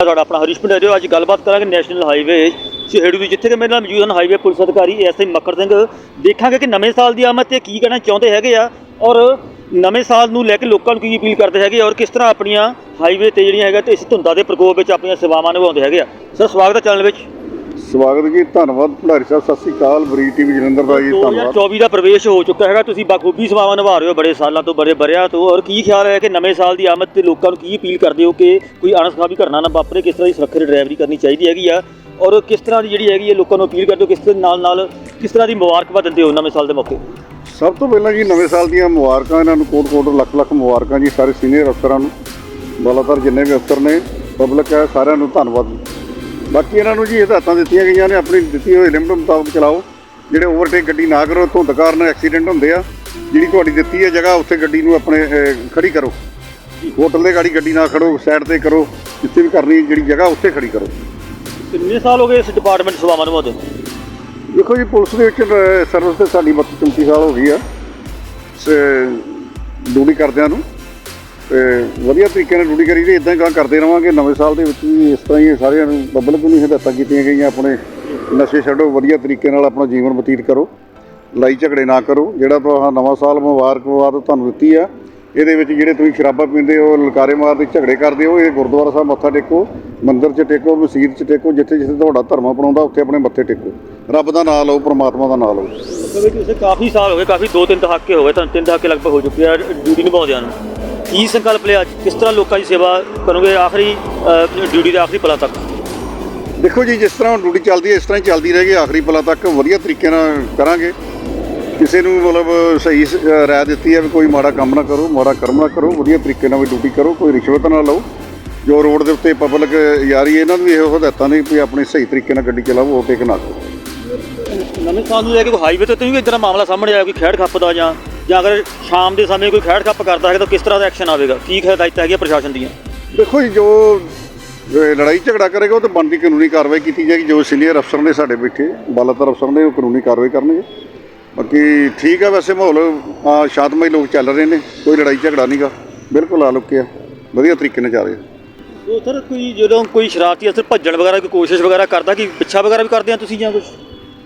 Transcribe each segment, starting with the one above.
ਤੁਹਾਡਾ ਆਪਣਾ ਹਰੀਸ਼ ਪੰਡੇਰਿਓ ਅੱਜ ਗੱਲਬਾਤ ਕਰਾਂਗੇ ਨੈਸ਼ਨਲ ਹਾਈਵੇ ਸਿਹੜੂ ਦੀ, ਜਿੱਥੇ ਕਿ ਮੇਰੇ ਨਾਲ ਮੌਜੂਦ ਹਨ ਹਾਈਵੇ ਪੁਲਿਸ ਅਧਿਕਾਰੀ ਐਸਆਈ ਮੱਕੜ ਸਿੰਘ। ਦੇਖਾਂਗੇ ਕਿ ਨਵੇਂ ਸਾਲ ਦੀ ਆਮਦ ਤੇ ਕੀ ਕਹਿਣਾ ਚਾਹੁੰਦੇ ਹੈਗੇ ਆ ਔਰ ਨਵੇਂ ਸਾਲ ਨੂੰ ਲੈ ਕੇ ਲੋਕਾਂ ਨੂੰ ਕੀ ਅਪੀਲ ਕਰਦੇ ਹੈਗੇ ਔਰ ਕਿਸ ਤਰ੍ਹਾਂ ਆਪਣੀਆਂ ਹਾਈਵੇ ਤੇ ਜਿਹੜੀਆਂ ਹੈਗਾ ਤੇ ਇਸ ਧੁੰਦਾਂ ਦੇ ਪ੍ਰਕੋਪ ਵਿੱਚ ਆਪਣੀਆਂ ਸੇਵਾਵਾਂ ਨਿਭਾਉਂਦੇ ਹੈਗੇ ਆ। ਸਰ, ਸਵਾਗਤ ਹੈ ਚੈਨਲ ਵਿੱਚ। ਸਵਾਗਤ ਜੀ ਧੰਨਵਾਦ ਭੰਡਾਰੀ ਸਾਹਿਬ ਸਤਿ ਸ੍ਰੀ ਅਕਾਲ ਬਰੀ ਟੀਵੀ ਜਲੰਧਰ ਦਾ ਜੀ ਧੰਨਵਾਦ। 2024 ਦਾ ਪ੍ਰਵੇਸ਼ ਹੋ ਚੁੱਕਾ ਹੈਗਾ ਤੁਸੀਂ ਬਾਖੂਬੀ ਸੇਵਾਵਾਂ ਨਿਭਾ ਰਹੇ ਹੋ ਬੜੇ ਸਾਲਾਂ ਤੋਂ ਬੜੇ ਬਰਿਆਂ ਤੋਂ ਔਰ ਕੀ ਖਿਆਲ ਹੈ ਕਿ ਨਵੇਂ ਸਾਲ ਦੀ ਆਮਦ ਤੇ ਲੋਕਾਂ ਨੂੰ ਕੀ ਅਪੀਲ ਕਰਦੇ ਹੋ ਕਿ ਕੋਈ ਅਣਸਖਾਵੀ ਘਟਨਾ ਨਾ ਵਾਪਰੇ ਕਿਸ ਤਰ੍ਹਾਂ ਦੀ ਸੁਰੱਖਿਅਤ ਡਰਾਈਵਰੀ ਕਰਨੀ ਚਾਹੀਦੀ ਹੈਗੀ ਆ ਔਰ ਕਿਸ ਤਰ੍ਹਾਂ ਦੀ ਜਿਹੜੀ ਹੈਗੀ ਹੈ ਲੋਕਾਂ ਨੂੰ ਅਪੀਲ ਕਰਦੇ ਹੋ ਕਿਸ ਦੇ ਨਾਲ ਨਾਲ ਕਿਸ ਤਰ੍ਹਾਂ ਦੀ ਮੁਬਾਰਕਬਾਦ ਦਿੰਦੇ ਹੋ ਨਵੇਂ ਸਾਲ ਦੇ ਮੌਕੇ? ਸਭ ਤੋਂ ਪਹਿਲਾਂ ਜੀ ਨਵੇਂ ਸਾਲ ਦੀਆਂ ਮੁਬਾਰਕਾਂ ਇਹਨਾਂ ਨੂੰ ਕੋਟ ਕੋਟ ਲੱਖ ਲੱਖ ਮੁਬਾਰਕਾਂ ਜੀ ਸਾਰੇ ਸੀਨੀਅਰ ਅਫਸਰਾਂ ਨੂੰ ਬਲਾਤਰ ਜਿੰਨੇ ਵੀ ਅਫਸਰ ਨੇ ਪਬਲਿਕ ਹੈ ਸਾਰਿਆਂ ਨੂੰ ਧੰਨਵਾਦ। ਬਾਕੀ ਇਹਨਾਂ ਨੂੰ ਜੀ ਹਦਾਇਤਾਂ ਦਿੱਤੀਆਂ ਗਈਆਂ ਨੇ ਆਪਣੀ ਦਿੱਤੀ ਹੋਈ ਲਿਮਟ ਮੁਤਾਬਕ ਚਲਾਓ। ਜਿਹੜੇ ਓਵਰਟੇਕ ਗੱਡੀ ਨਾ ਕਰੋ ਧੁੰਦ ਕਾਰਨ ਐਕਸੀਡੈਂਟ ਹੁੰਦੇ ਆ। ਜਿਹੜੀ ਤੁਹਾਡੀ ਦਿੱਤੀ ਹੈ ਜਗ੍ਹਾ ਉੱਥੇ ਗੱਡੀ ਨੂੰ ਆਪਣੇ ਖੜੀ ਕਰੋ। ਹੋਟਲ ਦੇ ਗਾੜੀ ਗੱਡੀ ਨਾ ਖੜੋ ਸਾਈਡ ਤੇ ਕਰੋ ਜਿੱਥੇ ਵੀ ਕਰਨੀ ਜਿਹੜੀ ਜਗ੍ਹਾ ਉੱਥੇ ਖੜੀ ਕਰੋ। ਕਿੰਨੇ ਸਾਲ ਹੋ ਗਏ ਇਸ ਡਿਪਾਰਟਮੈਂਟ ਸੇਵਾਵਾਂ ਨਿਭਾਉਂਦੇ? ਦੇਖੋ ਜੀ ਪੁਲਿਸ ਦੇ ਵਿੱਚ ਸਰਵਿਸ ਤੇ ਸਾਡੀ 32 34 ਸਾਲ ਹੋ ਗਈ ਆ। ਡਿਊਟੀ ਕਰਦਿਆਂ ਨੂੰ। ਤੇ ਵਧੀਆ ਤਰੀਕੇ ਨਾਲ ਡਿਊਟੀ ਕਰੀ ਦੀ ਇਦਾਂ ਹੀ ਕੰਮ ਕਰਦੇ ਰਵਾਂਗੇ। ਨਵੇਂ ਸਾਲ ਦੇ ਵਿੱਚ ਵੀ ਇਸ ਤਰ੍ਹਾਂ ਹੀ ਸਾਰਿਆਂ ਨੂੰ ਪਬਲਿਕ ਨੂੰ ਹਦਾਇਤਾਂ ਕੀਤੀਆਂ ਗਈਆਂ, ਆਪਣੇ ਨਸ਼ੇ ਛੱਡੋ, ਵਧੀਆ ਤਰੀਕੇ ਨਾਲ ਆਪਣਾ ਜੀਵਨ ਬਤੀਤ ਕਰੋ। ਲੜਾਈ ਝਗੜੇ ਨਾ ਕਰੋ, ਜਿਹੜਾ ਤੁਹਾਨੂੰ ਨਵਾਂ ਸਾਲ ਮੁਬਾਰਕਬਾਦ ਤੁਹਾਨੂੰ ਦਿੱਤੀ ਆ, ਇਹਦੇ ਵਿੱਚ ਜਿਹੜੇ ਤੁਸੀਂ ਸ਼ਰਾਬਾਂ ਪੀਂਦੇ ਹੋ, ਲਲਕਾਰੇ ਮਾਰਦੇ, ਝਗੜੇ ਕਰਦੇ ਹੋ, ਇਹ ਗੁਰਦੁਆਰਾ ਸਾਹਿਬ ਮੱਥਾ ਟੇਕੋ, ਮੰਦਿਰ 'ਚ ਟੇਕੋ, ਮਸਜਿਦ 'ਚ ਟੇਕੋ, ਜਿੱਥੇ ਜਿੱਥੇ ਤੁਹਾਡਾ ਧਰਮ ਅਪਣਾਉਂਦਾ, ਉੱਥੇ ਆਪਣੇ ਮੱਥੇ ਟੇਕੋ। ਰੱਬ ਦਾ ਨਾਮ ਲਓ, ਪਰਮਾਤਮਾ ਦਾ ਨਾਮ ਲਓ। ਮਤਲਬ ਕਿ ਤੁਸੀਂ ਕਾਫੀ ਸਾਲ ਹੋ ਗਏ, ਕਾਫੀ ਦੋ ਤਿੰਨ ਦਹਾਕੇ ਹੋ ਗਏ, ਤੁਹਾਨੂੰ ਤਿੰਨ ਦਹਾਕੇ ਲਗਭਗ ਹੋ ਚੁੱਕੇ ਆ, ਡਿਊਟੀ ਨਿਭਾਉਂਦਿਆਂ ਨੂੰ। ਕੀ ਸੰਕਲਪ ਲਿਆ? ਕਿਸ ਤਰ੍ਹਾਂ ਲੋਕਾਂ ਦੀ ਸੇਵਾ ਕਰੋਗੇ ਆਖਰੀ ਡਿਊਟੀ ਦੇ ਆਖਰੀ ਪਲਾਂ ਤੱਕ? ਦੇਖੋ ਜੀ ਜਿਸ ਤਰ੍ਹਾਂ ਡਿਊਟੀ ਚੱਲਦੀ ਹੈ ਇਸ ਤਰ੍ਹਾਂ ਹੀ ਚੱਲਦੀ ਰਹੇਗੀ ਆਖਰੀ ਪਲਾਂ ਤੱਕ। ਵਧੀਆ ਤਰੀਕੇ ਨਾਲ ਕਰਾਂਗੇ। ਕਿਸੇ ਨੂੰ ਮਤਲਬ ਸਹੀ ਰਾਏ ਦਿੱਤੀ ਹੈ ਵੀ ਕੋਈ ਮਾੜਾ ਕੰਮ ਨਾ ਕਰੋ ਮਾੜਾ ਕਰਮ ਨਾ ਕਰੋ ਵਧੀਆ ਤਰੀਕੇ ਨਾਲ ਵੀ ਡਿਊਟੀ ਕਰੋ ਕੋਈ ਰਿਸ਼ਵਤ ਨਾ ਲਓ। ਜੋ ਰੋਡ ਦੇ ਉੱਤੇ ਪਬਲਿਕ ਯਾਰੀ ਇਹਨਾਂ ਨੂੰ ਵੀ ਇਹੋ ਹਦਾਇਤਾਂ ਨੇ ਵੀ ਆਪਣੀ ਸਹੀ ਤਰੀਕੇ ਨਾਲ ਗੱਡੀ ਚਲਾਓ ਓਵਰਟੇਕ ਨਾ ਕਰੋ ਨਵੇਂ ਸਾਲ ਨੂੰ ਲੈ ਕੇ ਕੋਈ ਹਾਈਵੇ ਤੇ ਤਾਂ ਕੋਈ ਇਦਾਂ ਮਾਮਲਾ ਸਾਹਮਣੇ ਆਇਆ ਕੋਈ ਖੈੜ ਖੱਪ ਦਾ ਜਾਂ ਜਾਂ ਅਗਰ ਸ਼ਾਮ ਦੇ ਸਮੇਂ ਕੋਈ ਖੈੜ ਖੱਪ ਕਰਦਾ ਹੈ ਤਾਂ ਕਿਸ ਤਰ੍ਹਾਂ ਦਾ ਐਕਸ਼ਨ ਆਵੇਗਾ? ਕੀ ਹਦਾਇਤਾਂ ਹੈਗੀਆਂ ਪ੍ਰਸ਼ਾਸਨ ਦੀਆਂ? ਦੇਖੋ ਜੀ ਜੋ ਲੜਾਈ ਝਗੜਾ ਕਰੇਗਾ ਉਹ ਤੇ ਬਣਦੀ ਕਾਨੂੰਨੀ ਕਾਰਵਾਈ ਕੀਤੀ ਜਾਏਗੀ। ਜੋ ਸੀਨੀਅਰ ਅਫਸਰ ਨੇ ਸਾਡੇ ਬੈਠੇ ਬਾਲਾਤਰ ਅਫਸਰ ਨੇ ਉਹ ਕਾਨੂੰਨੀ ਕਾਰਵਾਈ ਕਰਨਗੇ। ਬਾਕੀ ਠੀਕ ਹੈ ਵੈਸੇ ਮਾਹੌਲ ਸ਼ਾਂਤਮਈ ਲੋਕ ਚੱਲ ਰਹੇ ਨੇ ਕੋਈ ਲੜਾਈ ਝਗੜਾ ਨਹੀਂਗਾ ਬਿਲਕੁਲ ਆ ਲੁਕਿਆ ਵਧੀਆ ਤਰੀਕੇ ਨਾਲ ਚੱਲ ਰਿਹਾ। ਉਹ ਸਰ ਕੋਈ ਜਦੋਂ ਕੋਈ ਸ਼ਰਾਰਤੀ ਅਸਰ ਭੱਜਣ ਵਗੈਰਾ ਕੋਈ ਕੋਸ਼ਿਸ਼ ਵਗੈਰਾ ਕਰਦਾ ਕਿ ਪਿੱਛਾ ਵਗੈਰਾ ਵੀ ਕਰਦੇ ਆ ਤੁਸੀਂ ਜਾਂ ਕੁਝ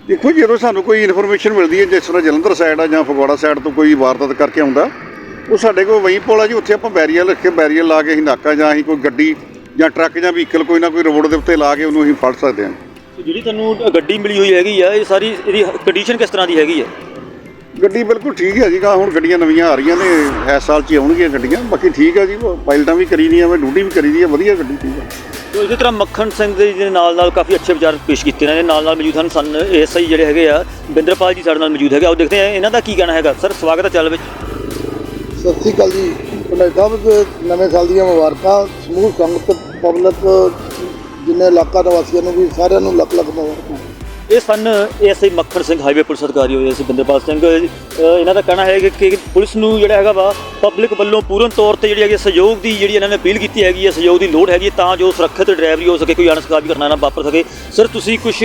ਦੇਖੋ ਜੀ, ਜਦੋਂ ਸਾਨੂੰ ਕੋਈ ਇਨਫੋਰਮੇਸ਼ਨ ਮਿਲਦੀ ਹੈ ਜਿਸ ਤਰ੍ਹਾਂ ਜਲੰਧਰ ਸਾਈਡ ਆ ਜਾਂ ਫਗਵਾੜਾ ਸਾਈਡ ਤੋਂ ਕੋਈ ਵਾਰਦਾਤ ਕਰਕੇ ਆਉਂਦਾ ਉਹ ਸਾਡੇ ਕੋਲ ਵਹੀਂ ਪੋਲ ਆ ਜੀ ਉੱਥੇ ਆਪਾਂ ਬੈਰੀਅਰ ਰੱਖ ਕੇ ਬੈਰੀਅਰ ਲਾ ਕੇ ਅਸੀਂ ਨਾਕਾ ਜਾਂ ਅਸੀਂ ਕੋਈ ਗੱਡੀ ਜਾਂ ਟਰੱਕ ਜਾਂ ਵਹੀਕਲ ਕੋਈ ਨਾ ਕੋਈ ਰੋਡ ਦੇ ਉੱਤੇ ਲਾ ਕੇ ਉਹਨੂੰ ਅਸੀਂ ਫੜ ਸਕਦੇ ਹਾਂ। ਜਿਹੜੀ ਤੁਹਾਨੂੰ ਗੱਡੀ ਮਿਲੀ ਹੋਈ ਹੈਗੀ ਆ ਇਹ ਸਾਰੀ ਇਹਦੀ ਕੰਡੀਸ਼ਨ ਕਿਸ ਤਰ੍ਹਾਂ ਦੀ ਹੈਗੀ ਹੈ ਗੱਡੀ ਬਿਲਕੁਲ ਠੀਕ ਹੈ ਜੀ ਗਾ ਹੁਣ ਗੱਡੀਆਂ ਨਵੀਆਂ ਆ ਰਹੀਆਂ ਨੇ ਇਸ ਸਾਲ 'ਚ ਆਉਣਗੀਆਂ ਗੱਡੀਆਂ ਬਾਕੀ ਠੀਕ ਹੈ ਜੀ ਪਾਇਲਟਾਂ ਵੀ ਕਰੀ ਦੀਆਂ ਮੈਂ ਡਿਊਟੀ ਵੀ ਕਰੀ ਦੀ ਹੈ ਵਧੀਆ ਗੱਡੀ ਠੀਕ ਹੈ ਤੋ ਇਸੇ ਤਰ੍ਹਾਂ ਮੱਖਣ ਸਿੰਘ ਦੇ ਜੀ ਨਾਲ ਨਾਲ ਕਾਫੀ ਅੱਛੇ ਵਿਚਾਰ ਪੇਸ਼ ਕੀਤੇ ਨੇ ਨਾਲ ਨਾਲ ਮੌਜੂਦ ਹਨ ਸਨ ਐਸਆਈ ਜਿਹੜੇ ਹੈਗੇ ਆ, ਬਿੰਦਰਪਾਲ ਜੀ ਸਾਡੇ ਨਾਲ ਮੌਜੂਦ ਹੈਗੇ ਆਓ ਦੇਖਦੇ ਆ ਇਹਨਾਂ ਦਾ ਕੀ ਕਹਿਣਾ ਹੈਗਾ? ਸਰ, ਸਵਾਗਤ ਹੈ ਚੱਲ ਵਿੱਚ। ਸਤਿ ਸ੍ਰੀ ਅਕਾਲ ਜੀ। ਪੰਡਾਈ ਸਾਹਿਬ ਨਵੇਂ ਸਾਲ ਦੀਆਂ ਮੁਬਾਰਕਾਂ, ਸਮੂਹ ਸੰਗਤ, ਪਬਲਿਕ, ਜਿੰਨੇ ਇਲਾਕਾ ਨਿਵਾਸੀਆਂ ਨੂੰ ਵੀ ਸਾਰਿਆਂ ਨੂੰ ਲੱਖ ਲੱਖ ਮੁਬਾਰਕਾਂ। ਇਹ ਸਨ SI Makhan Singh highway police ਅਧਿਕਾਰੀ ਹੋਏ ਸੀ ਬਿੰਦਰਪਾਲ ਸਿੰਘ। ਇਹਨਾਂ ਦਾ ਕਹਿਣਾ ਹੈ ਕਿ- ਪੁਲਿਸ ਨੂੰ ਜਿਹੜਾ ਹੈਗਾ ਵਾ ਪਬਲਿਕ ਵੱਲੋਂ ਪੂਰਨ ਤੌਰ ਤੇ ਜਿਹੜੀ ਹੈਗੀ ਸਹਿਯੋਗ ਦੀ ਜਿਹੜੀ ਇਹਨਾਂ ਨੇ ਅਪੀਲ ਕੀਤੀ ਹੈਗੀ ਹੈ ਸਹਿਯੋਗ ਦੀ ਲੋੜ ਹੈਗੀ ਤਾਂ ਜੋ ਸੁਰੱਖਿਅਤ ਡਰਾਈਵਰੀ ਹੋ ਸਕੇ, ਕੋਈ ਅਣਸਕਾਵੀ ਘਟਨਾ ਨਾ ਵਾਪਰ ਸਕੇ। ਸਰ ਤੁਸੀਂ ਕੁਝ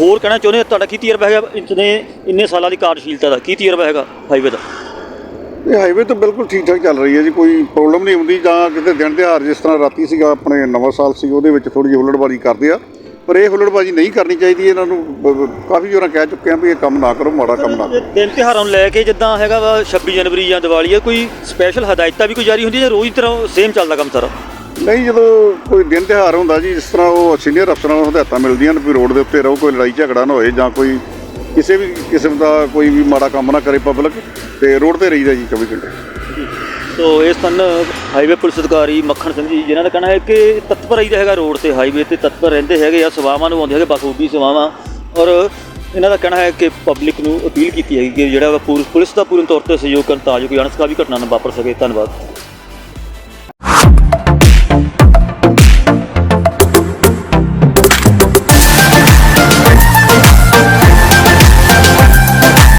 ਹੋਰ ਕਹਿਣਾ ਚਾਹੁੰਦੇ ਹੋ? ਤੁਹਾਡਾ ਕੀ ਤਜਰਬਾ ਹੈਗਾ ਇਤਨੇ ਇੰਨੇ ਸਾਲਾਂ ਦੀ ਕਾਰਜਸ਼ੀਲਤਾ ਦਾ? ਕੀ ਤਜਰਬਾ ਹੈਗਾ ਹਾਈਵੇ ਦਾ? ਇਹ ਹਾਈਵੇ ਤਾਂ ਬਿਲਕੁਲ ਠੀਕ ਠਾਕ ਚੱਲ ਰਹੀ ਹੈ ਜੀ, ਕੋਈ ਪ੍ਰੋਬਲਮ ਨਹੀਂ ਹੁੰਦੀ, ਜਾਂ ਕਿਤੇ ਦਿਨ ਤਿਉਹਾਰ ਜਿਸ ਤਰ੍ਹਾਂ ਰਾਤੀ ਸੀਗਾ, ਆਪਣੇ ਨਵਾਂ ਸਾਲ ਸੀ, ਉਹਦੇ ਵਿੱਚ ਥੋੜੀ ਜਿਹੀ ਹੁੱਲੜਬਾਜ਼ੀ ਕਰਦੇ ਆ। ਪਰ ਇਹ ਹੁੱਲੜਬਾਜ਼ੀ ਨਹੀਂ ਕਰਨੀ ਚਾਹੀਦੀ ਇਹਨਾਂ ਨੂੰ ਕਾਫੀ ਵਾਰਾਂ ਕਹਿ ਚੁੱਕੇ ਆ ਵੀ ਇਹ ਕੰਮ ਨਾ ਕਰੋ ਮਾੜਾ ਕੰਮ ਨਾ ਕਰੋ। ਦਿਨ ਤਿਉਹਾਰਾਂ ਨੂੰ ਲੈ ਕੇ ਜਿੱਦਾਂ ਹੈਗਾ ਵਾ 26 ਜਨਵਰੀ ਜਾਂ ਦੀਵਾਲੀ ਹੈ ਕੋਈ ਸਪੈਸ਼ਲ ਹਦਾਇਤਾਂ ਵੀ ਕੋਈ ਜਾਰੀ ਹੁੰਦੀ ਜਾਂ ਰੋਜ਼ ਤਰ੍ਹਾਂ ਸੇਮ ਚੱਲਦਾ ਕੰਮ ਸਾਰਾ? ਨਹੀਂ ਜਦੋਂ ਕੋਈ ਦਿਨ ਤਿਉਹਾਰ ਹੁੰਦਾ ਜੀ ਜਿਸ ਤਰ੍ਹਾਂ ਉਹ ਸੀਨੀਅਰ ਅਫਸਰਾਂ ਨੂੰ ਹਦਾਇਤਾਂ ਮਿਲਦੀਆਂ ਨੇ ਵੀ ਰੋਡ ਦੇ ਉੱਤੇ ਰਹੋ ਕੋਈ ਲੜਾਈ ਝਗੜਾ ਨਾ ਹੋਏ ਜਾਂ ਕੋਈ ਕਿਸੇ ਵੀ ਕਿਸਮ ਦਾ ਕੋਈ ਵੀ ਮਾੜਾ ਕੰਮ ਨਾ ਕਰੇ ਪਬਲਿਕ ਤੇ ਰੋਡ ਤੇ ਰਹੀਦਾ ਜੀ 24 ਘੰਟੇ। ਸੋ ਇਹ ਸਨ ਹਾਈਵੇ ਪੁਲਿਸ ਅਧਿਕਾਰੀ ਮੱਖਣ ਸਿੰਘ ਜੀ, ਜਿਨ੍ਹਾਂ ਦਾ ਕਹਿਣਾ ਹੈ ਕਿ ਤਤਪਰ ਰਹੀਦਾ ਹੈਗਾ ਰੋਡ ਤੇ ਹਾਈਵੇ ਤੇ ਤਤਪਰ ਰਹਿੰਦੇ ਹੈਗੇ ਆ, ਸੇਵਾਵਾਂ ਨੂੰ ਆਉਂਦੇ ਹੈਗੇ ਬਖੂਬੀ ਸੇਵਾਵਾਂ। ਔਰ ਇਹਨਾਂ ਦਾ ਕਹਿਣਾ ਹੈ ਕਿ ਪਬਲਿਕ ਨੂੰ ਅਪੀਲ ਕੀਤੀ ਹੈਗੀ ਕਿ ਜਿਹੜਾ ਵਾ ਪੂਰ- ਪੁਲਿਸ ਦਾ ਪੂਰਨ ਤੌਰ ਤੇ ਸਹਿਯੋਗ ਕਰਨ ਤਾਂ ਜੋ ਕੋਈ ਅਣਸਕਾਵੀ ਘਟਨਾ ਨਾ ਵਾਪਰ ਸਕੇ। ਧੰਨਵਾਦ।